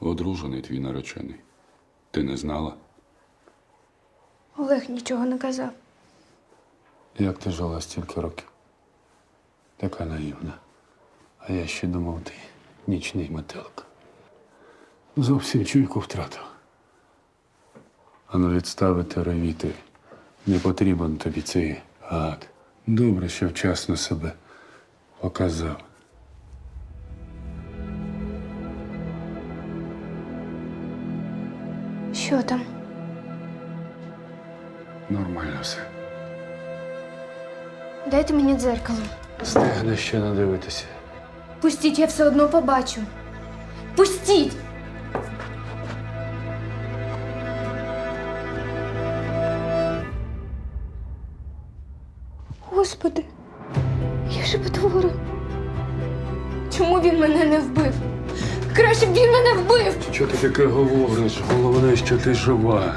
Одружений твій наречений. Ти не знала? Олег нічого не казав. Як ти жила стільки років? Така наївна. А я ще думав, ти нічний метелик. Зовсім чуйку втратив. Ану відставити ревіти. Не потрібен тобі цей гад. Добре, що вчасно себе показав. Що там? Нормально все. Дайте мені дзеркало. Стегне ще надивитися. Пустіть, я все одно побачу. Пустіть! Господи, я ж потвора. Чому він мене не вбив? Краще б він мене вбив! Що ти таке говориш? Головне, що ти жива.